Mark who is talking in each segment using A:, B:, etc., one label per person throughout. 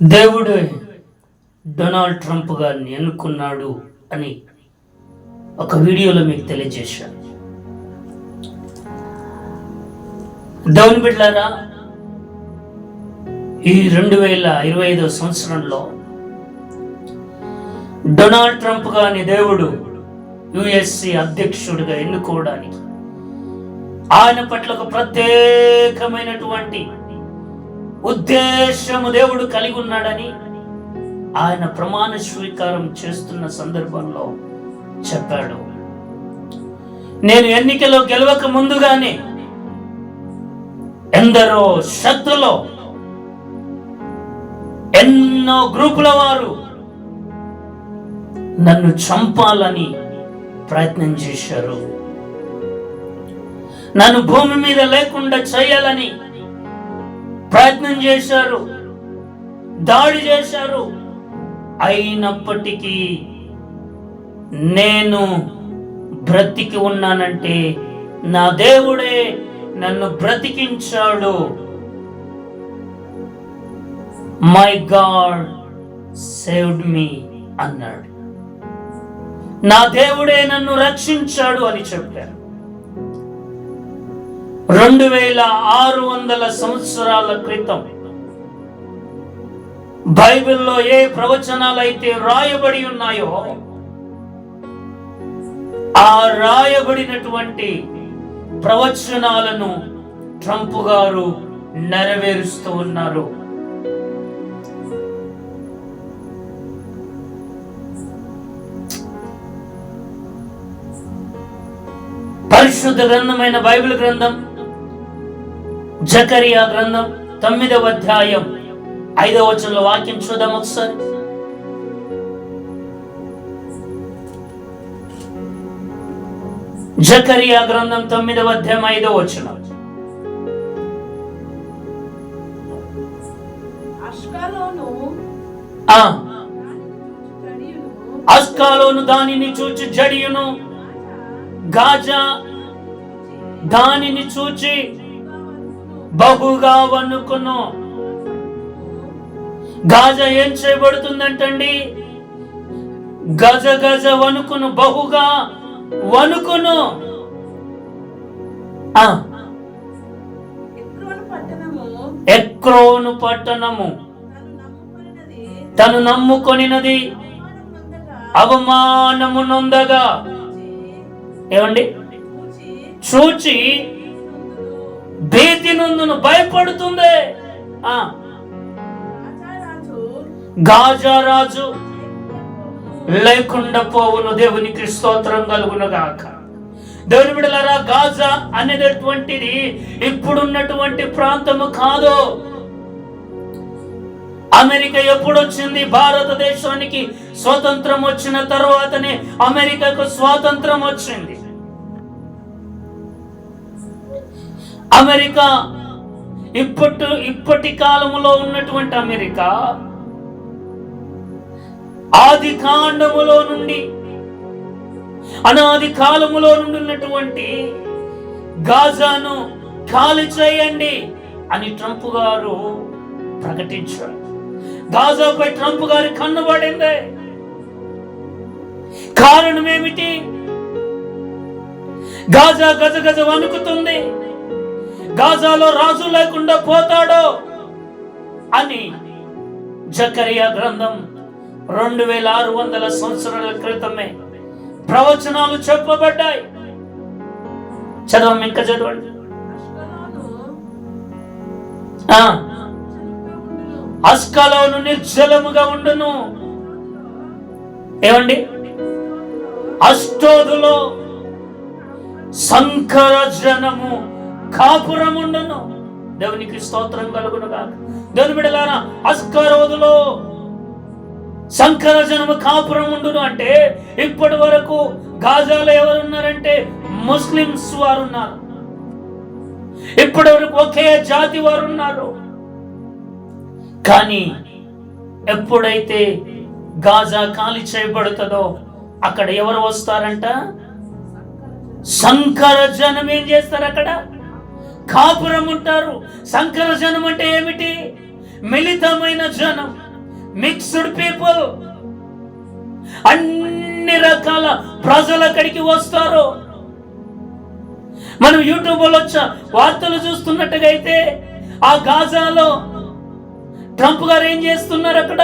A: దేవుడు Donald Trump గారిని ఎన్నుకున్నాడు అని ఒక వీడియోలో మీకు తెలియజేశాను. దేవుని బిడ్డారా ఈ రెండు వేల ఇరవై ఐదో సంవత్సరంలో డొనాల్డ్ ట్రంప్ గారిని దేవుడు యుఎస్సి అధ్యక్షుడిగా ఎన్నుకోవడానికి ఆయన పట్ల ఒక ప్రత్యేకమైనటువంటి ఉద్దేశము దేవుడు కలిగి ఉన్నాడని ఆయన ప్రమాణ స్వీకారం చేస్తున్న సందర్భంలో చెప్పాడు. నేను ఎన్నికలో గెలవక ముందుగానే ఎందరో శక్తులో ఎన్నో గ్రూపుల వారు నన్ను చంపాలని ప్రయత్నం చేశారు. నన్ను భూమి మీద లేకుండా చేయాలని ప్రయత్నం చేశారు. దాడి చేశారు. అయినప్పటికీ నేను బ్రతికి ఉన్నానంటే నా దేవుడే నన్ను బ్రతికించాడు. మై గాడ్ సేవ్డ్ మీ అన్నాడు. నా దేవుడే నన్ను రక్షించాడు అని చెప్పారు. రెండు వేల ఆరు వందల సంవత్సరాల క్రితం బైబిల్లో ఏ ప్రవచనాలు అయితే రాయబడి ఉన్నాయో ఆ రాయబడినటువంటి ప్రవచనాలను ట్రంప్ గారు నెరవేరుస్తూ ఉన్నారు. పరిశుద్ధ గ్రంథమైన బైబిల్ గ్రంథం జకరియా గ్రంథం తొమ్మిదవ అధ్యాయం ఐదవ వచనంలో వాక్యం చూద్దాం ఒకసారి. జకరియా గ్రంథం తొమ్మిదవ అధ్యాయం ఐదవ వచనం. అస్కాలోను దానిని చూచి జడియును. గాజా దానిని చూచి బహుగా వణుకును. గాజ ఏం చేయబడుతుందంటండి? గజ గజ వణుకును బహుగా వణుకును.
B: ఎక్రోను పట్టణము. తను నమ్ముకొనినది అవమానము నొందగా.
A: ఏమండి?
B: చూచి
A: భీతి నందును భయపడుతుంది. గాజారాజు లేకుండా పోవును దేవునికి స్తోత్రం కలుగును గాక దేవుని బిడలారా గాజా అనేటటువంటిది ఇప్పుడున్నటువంటి ప్రాంతము కాదు. అమెరికా ఎప్పుడు వచ్చింది భారతదేశానికి స్వతంత్రం వచ్చిన తర్వాతనే అమెరికాకు స్వాతంత్రం వచ్చింది. అమెరికా. ఇప్పటి ఇప్పటి కాలములో ఉన్నటువంటి అమెరికా ఆది కాండములో నుండి అనాది కాలములో నుండి ఉన్నటువంటి గాజాను ఖాళీ చేయండి అని ట్రంప్ గారు ప్రకటించారు. గాజాపై ట్రంప్ గారి కన్నుబడింది కారణం ఏమిటి? గాజా గజ గజ వణుకుతుంది. గాజాలో రాజు లేకుండా పోతాడో అని జకరియా గ్రంథం రెండు వేల ఆరు వందల సంవత్సరాల క్రితమే ప్రవచనాలు చెప్పబడ్డాయి. చదవం ఇంకా చదవండి. ఆ, అస్కలోను నిర్జలముగా ఉండును. ఏమండి? అష్టోదులో సంకర జనము కాపురముండును. దేవునికి స్తోత్రం కలుగునుగా దేవుని బిడలారా అస్కరోదులో సంకర జనము కాపురం ఉండును అంటే ఇప్పటి వరకు గాజాలో ఎవరున్నారంటే ముస్లిమ్స్ వారు ఉన్నారు ఇప్పటి వరకు ఒకే జాతి వారు ఉన్నారు కానీ ఎప్పుడైతే గాజా ఖాళీ చేయబడుతుందో అక్కడ ఎవరు వస్తారంట? సంకర జనం ఏం చేస్తారు అక్కడ? కాపురం ఉంటారు. సంకర జనం అంటే ఏమిటి? మిళితమైన జనం. Mixed people. అన్ని రకాల ప్రజలు అక్కడికి వస్తారు. మనం యూట్యూబ్లో వచ్చా వార్తలు చూస్తున్నట్టుగా అయితే ఆ గాజాలో ట్రంప్ గారు ఏం చేస్తున్నారు అక్కడ?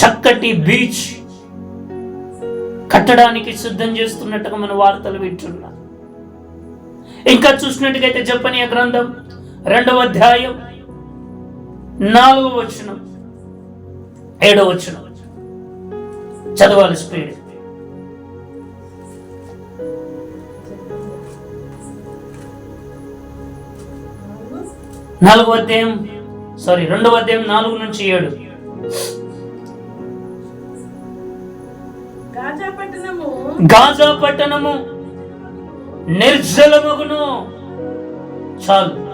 A: చక్కటి బీచ్. కట్టడానికి సిద్ధం చేస్తున్నట్టుగా మన వార్తలు వింటున్నాం. ఇంకా చూసినట్టుగైతే జపనీయ గ్రంథం రెండవ అధ్యాయం నాలుగవ వచనం ఏడవ వచనం. చదవాలి స్పీడ్. నాలుగవ అధ్యాయం సారీ రెండవ అధ్యాయం నాలుగు నుంచి ఏడు.
B: గాజా పట్టణము
A: గాజా పట్టణము నిర్జలమగును. చాలు.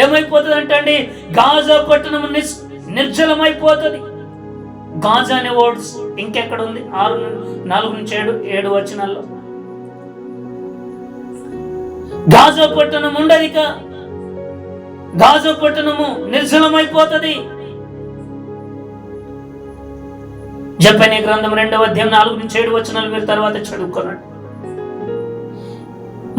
A: ఏమైపోతుంది అంటే అండి గాజా పట్టణము నిస్ నిర్జలమైపోతుంది. గాజా అనే వర్డ్స్ ఇంకెక్కడ ఉంది ఆరు నాలుగు నుంచి ఏడు ఏడు వచనాల్లో. గాజా పట్టణం ఉండదు ఇక గాజా పట్టణము నిర్జలమైపోతుంది. జపనీ గ్రంథం రెండవ అధ్యాయం నాలుగు నుంచి ఏడు వచనాలు మీరు తర్వాత చదువుకోనండి.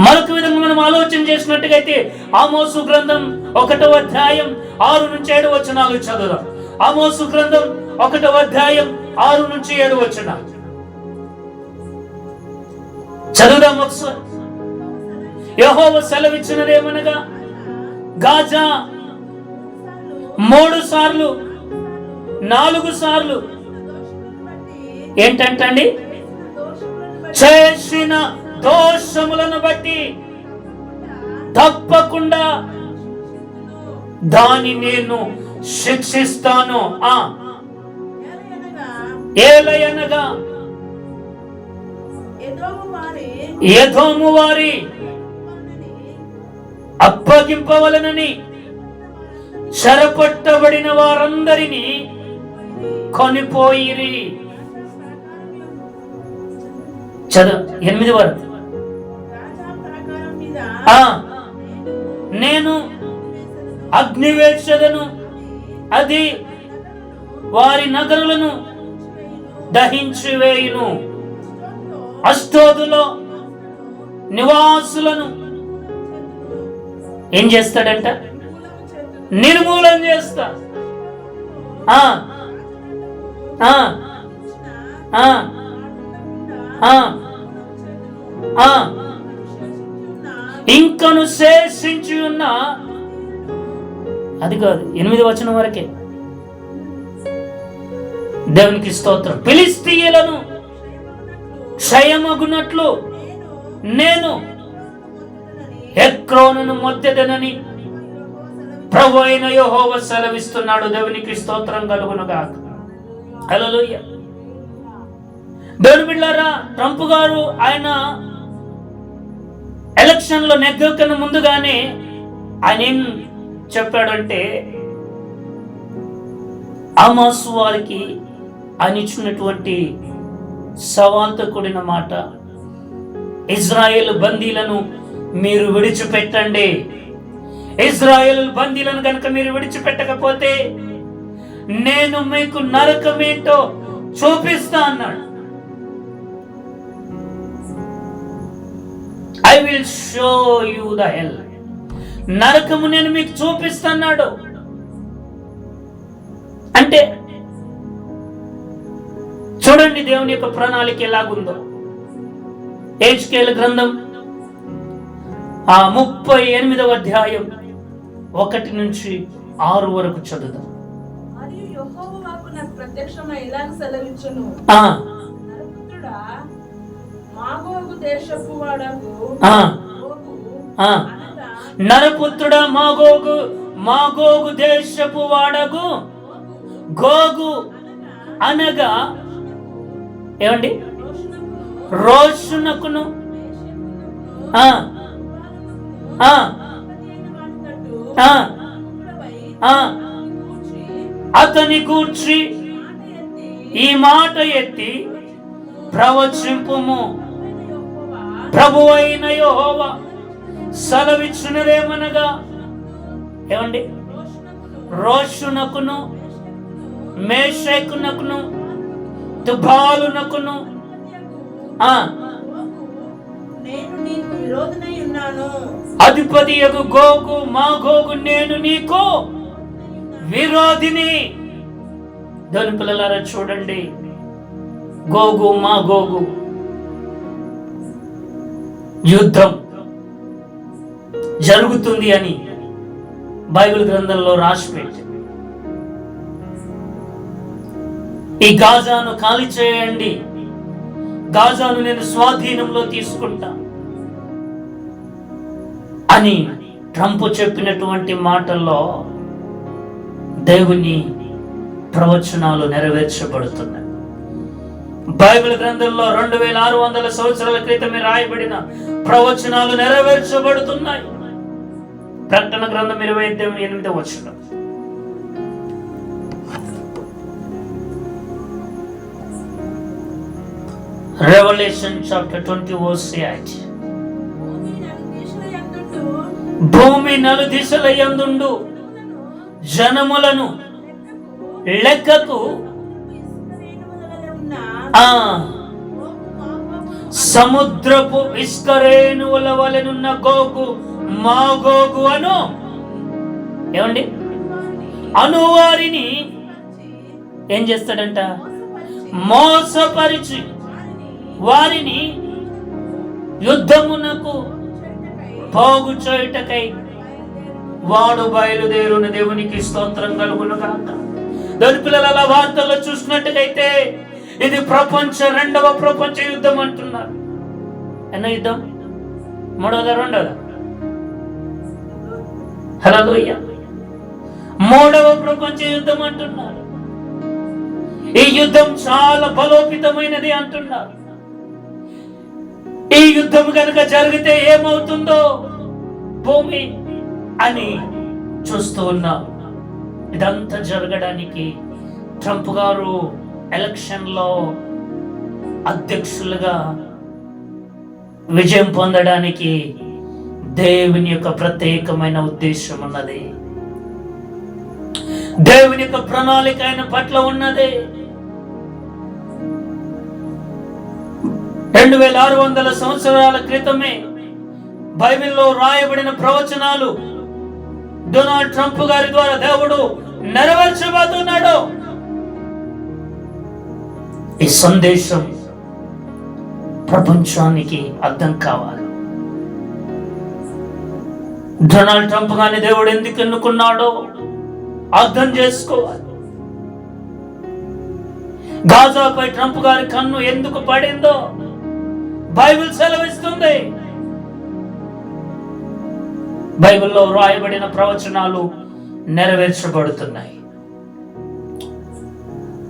A: మరొక విధంగా మనం ఆలోచన చేసినట్టుగా అయితే ఆమోసు గ్రంథం ఒకటవ అధ్యాయం ఆరు నుంచి ఏడు వచనాలు చదువుదాం. ఆమోసు గ్రంథం ఒకటవ అధ్యాయం ఆరు నుంచి ఏడు వచ్చిన చదువుదాం ఒకసారి. యహోవ సెలవిచ్చినదేమనగా గాజా మూడు సార్లు నాలుగు సార్లు ఏంటంటండి? చేసిన దోషములను బట్టి తప్పకుండా దాని నేను శిక్షిస్తాను. ఆ. ఏలయనగా ఏదోము వారి అప్పగింపవలనని చెరపట్టబడిన వారందరినీ కొనిపోయిరి. చదువు ఎనిమిది వరకు. నేను అగ్నివేక్షదను అది వారి నగరులను దహించి వేయును అష్టోదులో నివాసులను ఏం చేస్తాడంట? నిర్మూలన చేస్తా. ఆ ఆ ఆ ఆ ఆ ఇంకను శేషించి ఉన్న అది కాదు ఎనిమిది వచనం వరకే. దేవునికి స్తోత్రం. పిలిస్తీయులను క్షయమగునట్లు నేను ఎక్రోనును మొద్దెదనని ప్రభు అయిన యెహోవ సెలవిస్తున్నాడు. దేవునికి స్తోత్రం కలుగునుగా హలో దేవుని బిళ్ళారా ట్రంప్ గారు ఆయన ఎలక్షన్లో ముందుగానే ఆయన ఏం చెప్పాడంటే ఆమాసు వారికి ఆయన ఇచ్చినటువంటి సవాల్తో కూడిన మాట ఇజ్రాయేల్ బందీలను మీరు విడిచిపెట్టండి. ఇజ్రాయేల్ బందీలను కనుక మీరు విడిచిపెట్టకపోతే నేను మీకు నరకమేంటో చూపిస్తా అన్నాడు. I will show you the hell నరకము నేను మీకు చూపిస్తున్నాడు. అంటే చూడండి దేవుని యొక్క ప్రణాళిక ఎలాగుందో. ఏజ్కేల్ గ్రంథం ఆ ముప్పై ఎనిమిదవ అధ్యాయం ఒకటి నుంచి ఆరు వరకు చదువుదాం.
B: నరపుత్రుడ మాగోగు
A: మాగోగు దేశపు వాడగు గోగు అనగా ఏమండి?
B: రోషునకును.
A: అతని
B: కూర్చి
A: ఈ మాట ఎత్తి ప్రవచింపుము. ప్రభు అయిన యెహోవా సెలవిచ్చినదేమనగా ఏమండి?
B: రోషునకును
A: రోషునకును మేషకునకును
B: ఉన్నాను
A: అధిపతి యొక్క గోగు మా గోగు నేను నీకు విరోధిని. దాని పిల్లలారా చూడండి. గోగు మా గోగు యుద్ధం జరుగుతుంది అని బైబిల్ గ్రంథంలో రాసిపెట్టి ఈ గాజాను ఖాళీ చేయండి. గాజాను నేను స్వాధీనంలో తీసుకుంటా అని ట్రంప్ చెప్పినటువంటి మాటల్లో దేవుని ప్రవచనాలు నెరవేర్చబడుతున్నాయి. బైబిల్ గ్రంథంలో రెండు వేల ఆరు వందల సంవత్సరాల క్రితమే రాయబడిన ప్రవచనాలు నెరవేర్చబడుతున్నాయి. ప్రకటన గ్రంథం ఇరవై ఎనిమిది వచ్చిన revolution chapter twenty verse eight
B: భూమి
A: నలు దిశల యందుండు. జనములను లెక్కకు ఆ సముద్రపు ఇష్కరేణువుల వలెనున్న గోగు మా గోగు అను. ఏమండి? అనువారిని ఏం చేస్తాడంట? మోసపరిచి వారిని యుద్ధమునకు పోగు చేయుటకై వాడు బయలుదేరున. దేవునికి స్తోత్రం కలుగును కాక దాని వార్తల్లో చూసినట్టుగైతే ఇది ప్రపంచ రెండవ ప్రపంచ యుద్ధం అంటున్నారు. ఎన్నో యుద్ధం? మూడోదా రెండోదా? హలో మూడవ ప్రపంచ యుద్ధం అంటున్నారు. ఈ యుద్ధం చాలా బలోపితమైనది అంటున్నారు. ఈ యుద్ధం కనుక జరిగితే ఏమవుతుందో? భూమి అని చూస్తూ ఉన్నాం. ఇదంతా జరగడానికి ట్రంప్ గారు ఎలక్షన్లో అధ్యక్షులుగా విజయం పొందడానికి దేవుని యొక్క ప్రత్యేకమైన ఉద్దేశం ఉన్నది. దేవుని యొక్క ప్రణాళిక ఆయన పట్ల ఉన్నది. రెండు వేల ఆరు వందల సంవత్సరాల క్రితమే బైబిల్లో రాయబడిన ప్రవచనాలు డొనాల్డ్ ట్రంప్ గారి ద్వారా దేవుడు నెరవేర్చబోతున్నాడు. ఈ సందేశం ప్రపంచానికి అర్థం కావాలి. డొనాల్డ్ ట్రంప్ కానీ దేవుడు ఎందుకు ఎన్నుకున్నాడో అర్థం చేసుకోవాలి. గాజాపై ట్రంప్ గారి కన్ను ఎందుకు పడిందో బైబిల్ సెలవిస్తుంది. బైబిల్లో రాయబడిన ప్రవచనాలు నెరవేర్చబడుతున్నాయి.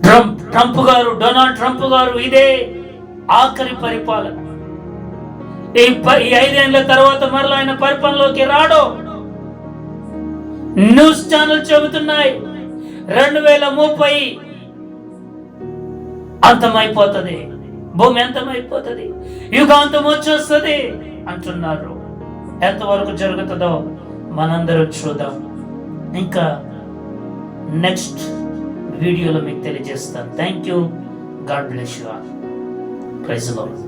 A: ట్రంప్ ట్రంప్ గారు డొనాల్డ్ ట్రంప్ గారు ఇదే ఆఖరి పరిపాలన. ఈ ఈ ఐదేళ్ళ తర్వాత మరలా ఆయన పరిపాలనలోకి రాడు. న్యూస్ ఛానల్ చెబుతున్నాయి రెండు వేల ముప్పై అంతమైపోతుంది. భూమి అంతమైపోతుంది యుగాంతం వచ్చేస్తుంది అంటున్నారు. ఎంతవరకు జరుగుతుందో మనందరం చూద్దాం. ఇంకా నెక్స్ట్ వీడియోలో మీకు తెలియజేస్తాను. Thank you. God bless you all. 开始走。